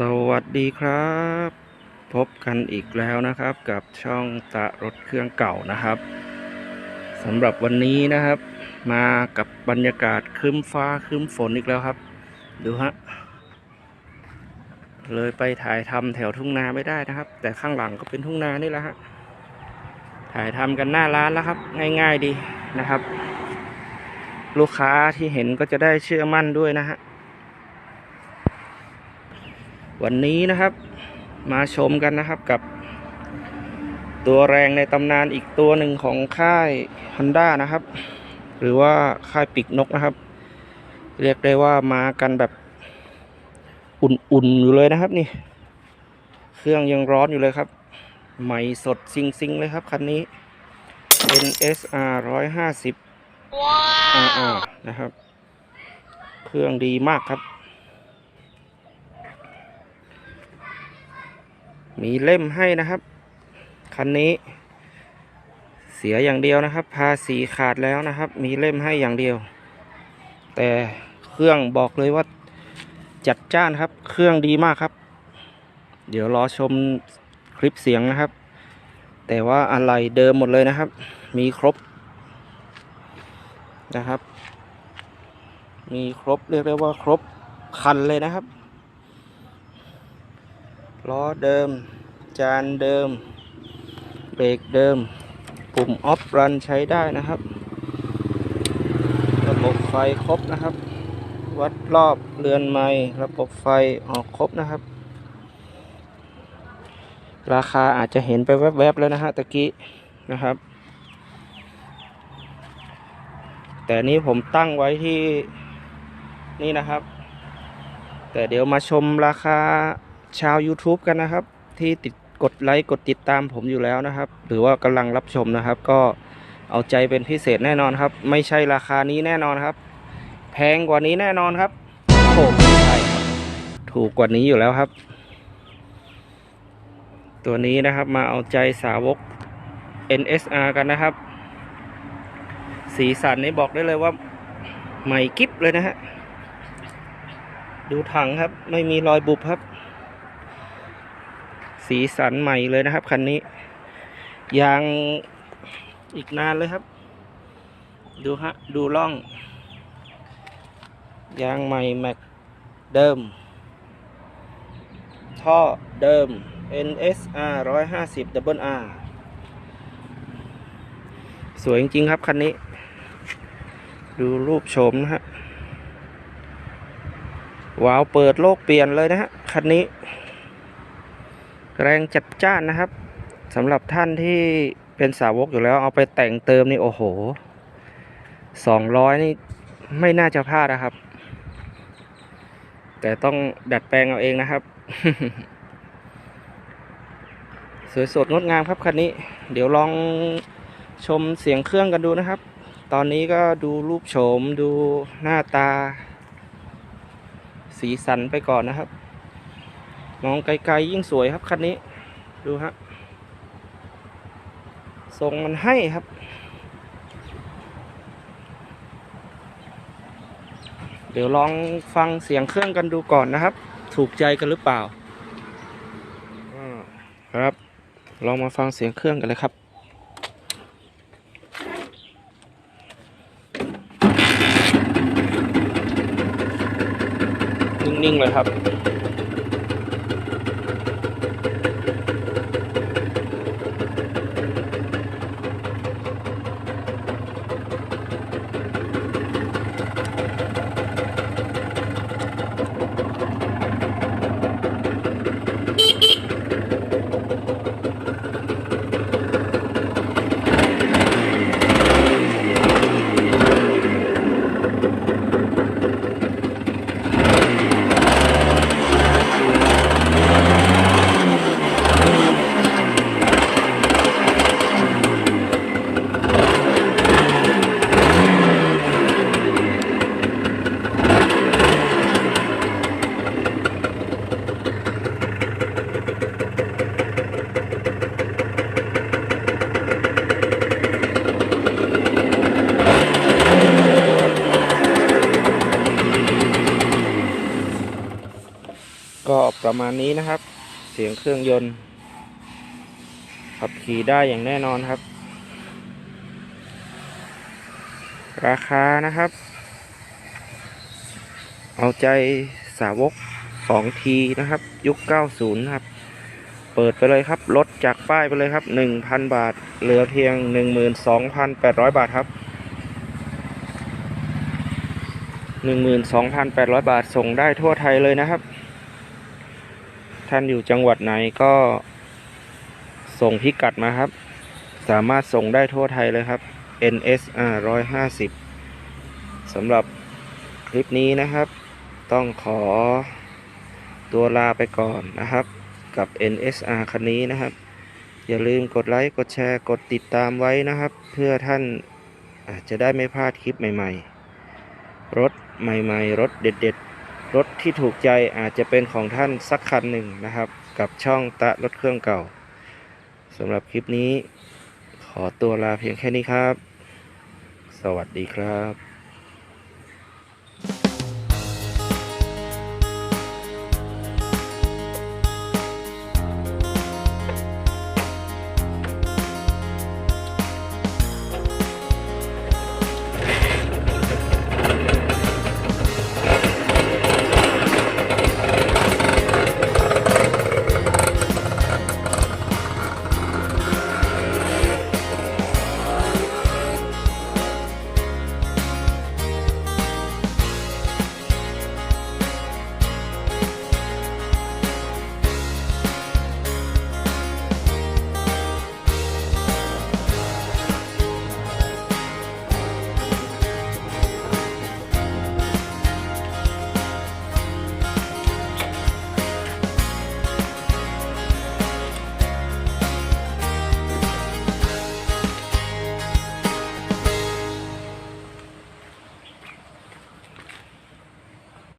สวัสดีครับ พบกันอีกแล้วนะครับกับช่องตะรถเครื่องเก่านะครับสำหรับวันนี้นะครับ มากับบรรยากาศครึ้มฟ้าครึ้มฝนอีกแล้วครับ ดูฮะเลยไปถ่ายทำแถวทุ่งนาไม่ได้นะครับ แต่ข้างหลังก็เป็นทุ่งนานี่แหละฮะถ่ายทำกันหน้าร้านแล้วครับ ง่าย ๆดีนะครับ ลูกค้าที่เห็นก็จะได้เชื่อมั่นด้วยนะฮะ วันนี้นะครับ มาชมกันนะครับกับ ตัวแรงในตำนานอีกตัวหนึ่งของค่าย Honda นะครับ หรือว่าค่ายปีกนกนะครับ เรียกได้ว่ามากันแบบอุ่นๆอยู่เลยนะครับนี่ เครื่องยังร้อนอยู่เลยครับ ใหม่สดซิงๆเลยครับคันนี้ NSR 150 RR นะครับ เครื่องดีมากครับ มีเล่มให้นะครับ คันนี้ เสียอย่างเดียวนะครับ ภาษีขาดแล้วนะครับ มีเล่มให้อย่างเดียว แต่เครื่องบอกเลยว่าจัดจ้านครับ เครื่องดีมากครับ เดี๋ยวรอชมคลิปเสียงนะครับ แต่ว่าอะไรเดิมหมดเลยนะครับ มีครบนะครับ มีครบเรียกได้ว่าครบคันเลยนะครับ ล้อเดิม จานเดิม เบรกเดิม ปุ่มออฟรันใช้ได้นะครับ ระบบไฟครบนะครับ วัดรอบเรือนไม้ระบบไฟออกครบนะครับ ราคาอาจจะเห็นไปแวบๆแล้วนะฮะตะกี้นะครับ แต่นี้ผมตั้งไว้ที่นี่นะครับ แต่เดี๋ยวมาชมราคา ชาว YouTube กันนะครับ ที่ติดกดไลค์กดติดตามผมอยู่แล้วนะครับ หรือว่ากำลังรับชมนะครับ ก็เอาใจเป็นพิเศษแน่นอนครับ ไม่ใช่ราคานี้แน่นอนครับ แพงกว่านี้แน่นอนครับโอ้ไม่ใช่ถูกกว่านี้อยู่แล้วครับ ตัวนี้นะครับมาเอาใจสาวก NSR กันนะครับ สีสันนี้บอกได้เลยว่าใหม่กิ๊บเลยนะฮะ ดูถังครับ ไม่มีรอยบุบครับ สีสันใหม่เลยนะครับ คันนี้ ยางอีกนานเลยครับ ดูฮะ ดูล่อง ยางใหม่แม็กเดิม ท่อเดิม NSR 150 Double R สวยจริง ๆ ครับ คันนี้ ดูรูปโฉมนะฮะว้าวเปิดโลกเปลี่ยนเลยนะฮะ คันนี้ แรงจัดจ้านนะครับสำหรับท่านที่เป็นสาวกอยู่แล้วเอาไปแต่งเติมนี่โอ้โหสองร้อยนี่ไม่น่าจะพลาดนะครับ แต่ต้องดัดแปลงเอาเองนะครับ สวยสดงดงามครับคันนี้ เดี๋ยวลองชมเสียงเครื่องกันดูนะครับ ตอนนี้ก็ดูรูปโฉมดูหน้าตา สีสันไปก่อนนะครับ มองไกลๆยิ่งสวยครับคันนี้ ดูฮะทรงมันให้ครับ เดี๋ยวลองฟังเสียงเครื่องกันดูก่อนนะครับ ถูกใจกันหรือเปล่าอ่าครับ ลองมาฟังเสียงเครื่องกันเลยครับนิ่งๆเลยครับ ประมาณนี้นะครับ เสียงเครื่องยนต์ ขับขี่ได้อย่างแน่นอนครับ ราคานะครับ เอาใจสาวก 2 ทีนะครับ ยุค 90นะครับ เปิดไปเลยครับ ลดจากป้ายไปเลยครับ 1,000 บาท เหลือเพียง 12,800 บาทครับ12,800 บาทส่งได้ทั่วไทยเลยนะครับ ท่านอยู่จังหวัดไหนก็ส่งพิกัดมาครับ สามารถส่งได้ทั่วไทยเลยครับ NSR 150สำหรับคลิปนี้นะครับ ต้องขอตัวลาไปก่อนนะครับ กับ NSR คันนี้นะครับ อย่าลืมกดไลค์ กดแชร์ กดติดตามไว้นะครับ เพื่อท่านอาจจะได้ไม่พลาดคลิปใหม่ ๆ รถใหม่ ๆ รถเด็ด ๆ รถที่ถูกใจอาจจะเป็นของท่านสักคันหนึ่งนะครับ กับช่องตะรถเครื่องเก่าสำหรับคลิปนี้ ขอตัวลาเพียงแค่นี้ครับ สวัสดีครับ